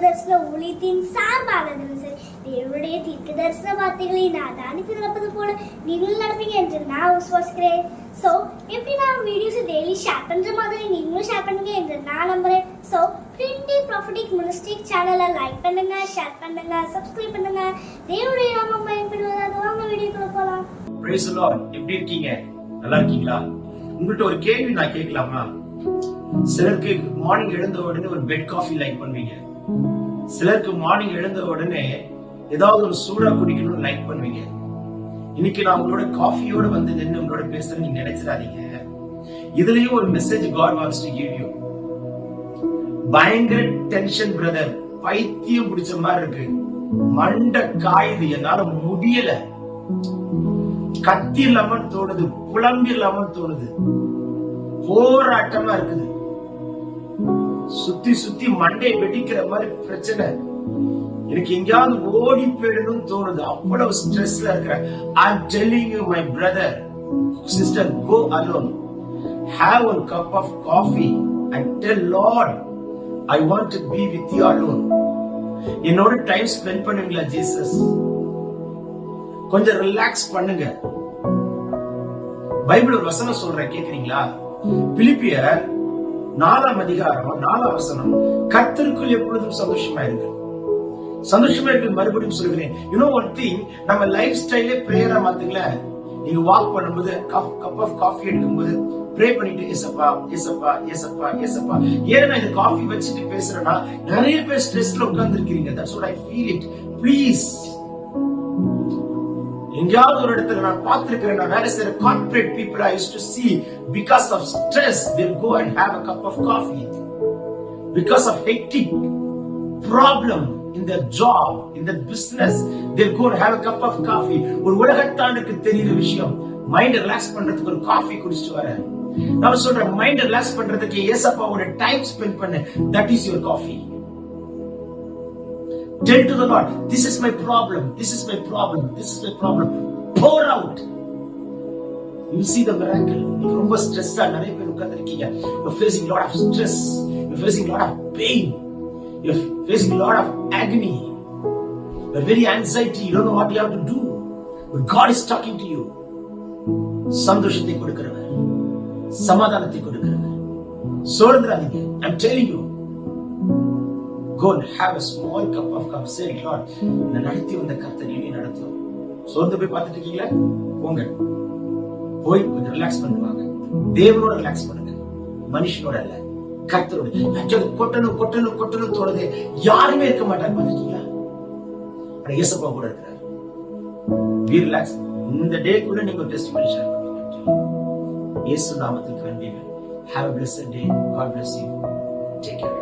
தரிசன ஊழியத்தின் சார்பானதும் சரி தேவனுடைய தீர்க்க தரிசன வார்த்தைகளை நான் தானித்து நடப்பது போல நீங்களும் நடப்பீங்க என்று நான் விசுவாசிக்கிறேன். ஸோ எப்படி நான் வீடியோஸ் டெய்லி ஷேர் பண்ற மாதிரி நீங்களும் ஷேர் பண்ணுங்க என்று நான் நம்புறேன். ஸோ பிரிண்டி ப்ராஃபிட்டிக் மினிஸ்டிக் சேனலை லைக் பண்ணுங்க ஷேர் பண்ணுங்க சப்ஸ்கிரைப் பண்ணுங்க. தேவனுடைய நாமம் பயன்படுவதாக வாங்க வீடியோக்குள்ள போகலாம் எப்படி இருக்கீங்க? நல்லா இருக்கீங்களா? உங்கள்கிட்ட ஒரு கேள்வி நான் கேட்கலாமா? சிலருக்கு மார்னிங் எழுந்த உடனே ஒரு பெட் காஃபி லைக் பண்ணுவீங்க. சிலருக்கு மார்னிங் எழுந்த உடனே ஏதாவது ஒரு சூடா குடிக்கணும்னு லைக் பண்ணுவீங்க. இன்னைக்கு நான் உங்களோட காஃபியோட வந்து நின்று உங்களோட பேசுறேன் நீங்க நினைச்சிடாதீங்க. இதுலயும் ஒரு message god wants to give you பயங்கர டென்ஷன் பிரதர் பைத்தியம் பிடிச்ச மாதிரி இருக்கு. மண்டை காயுது. என்னால முடியல. கத்தி இல்லாம தோணுது. புலம்பி இல்லாம தோணுது. போராட்டமா இருக்குது. சுத்தி சுத்தி மண்டை வெடிக்கிற மாதிரி பிரச்சனை. எனக்கு எங்கேயாவது ஓடி போயிடணும்னு தோணுது. அவ்வளவு ஸ்ட்ரெஸ்ல இருக்கிறேன். I am telling you my brother sister go alone have one cup of coffee and tell lord I want to be with you alone என்னோட டைம் ஸ்பெண்ட் பண்ணுவீங்களா ஜீசஸ் கொஞ்சம் ரிலாக்ஸ் பண்ணுங்க. பைபிள் வசனம் சொல்றேன் கேக்குறீங்களா? பிலிப்பியர் நாலாம் அதிகாரம் நாலாம் வசனம் கத்திற்குள் எப்பொழுதும் சந்தோஷமா இருக்கு. சந்தோஷமா இருக்கு மறுபடியும் சொல்கிறேன் யூனோ ஒன் திங் நம்ம லைஃப் ஸ்டைலே பிரேயரா மாத்துங்களேன் நீங்க வாக் பண்ணும்போது கப் ஆஃப் காஃபி எடுக்கும்போது ப்ரே பண்ணிட்டு ஏசப்பா ஏசப்பா ஏசப்பா ஏசப்பா. ஏன் நான் இந்த காஃபி வச்சுட்டு பேசுறேன்னா நிறைய பேர் ஸ்ட்ரெஸ்ல உட்கார்ந்து இருக்கிறீங்க that's what I feel it please எங்கேயாவது ஒரு இடத்துல நான் பார்த்திருக்கிறேன் நான் வேலை செய்யற corporate people I use to see because of stress they go and have a cup of coffee because of hectic problem இந்த ஜாப் இந்த business their go they'll go and have a ஒரு உலகத்தாண்டுக்கு தெரியுற விஷயம் மைண்ட் ரிலாக்ஸ் பண்றதுக்கு ஒரு coffee குடிச்சிட்டு வர நான் சொல்றேன் மைண்ட் ரிலாக்ஸ் பண்றதுக்கு ஏசப்பாவோட டைம் ஸ்பெண்ட் பண்ணு. That is your coffee Tell to the Lord, this is my problem, this is my problem, this is my problem. Pour out. You see the miracle. நீங்க ரொம்ப ஸ்ட்ரெஸ்ஸா நிறைய பேர் உட்கார்ந்திருக்கீங்க. You're facing lot of stress. You're facing lot of pain. You're facing lot of agony. You're very anxiety. You don't know what you have to do. But God is talking to you. சந்தோஷத்தை கொடுக்கிறவர் சமாதானத்தை கொடுக்கிறவர் சோர்ந்துடாதீங்க I'm telling you go and have a small cup of coffee. Say, Lord, இந்த நடத்தி வந்த கர்த்தர் இனி நடத்தும் சோர்ந்து போய் பார்த்துட்டு இருக்கீங்களா? போங்க. போய் கொஞ்சம் ரிலாக்ஸ் பண்ணுவாங்க தேவனோட ரிலாக்ஸ் பண்ணுங்க. மனுஷனோட இல்ல கர்த்தரோட. அச்சோட கொட்டணும் கொட்டணும் கொட்டணும் தோணுது. யாருமே இருக்க மாட்டாங்க. பார்த்துட்டீங்களா ஆனா இயேசப்பா கூட இருக்கிறார். பி ரிலாக்ஸ் இந்த டேக்குள்ள நீங்க டெஸ்ட் பண்ணி ஷேர் பண்ணுவீங்க இயேசு நாமத்துக்கு நன்றி Have a blessed day. God bless you. Take care.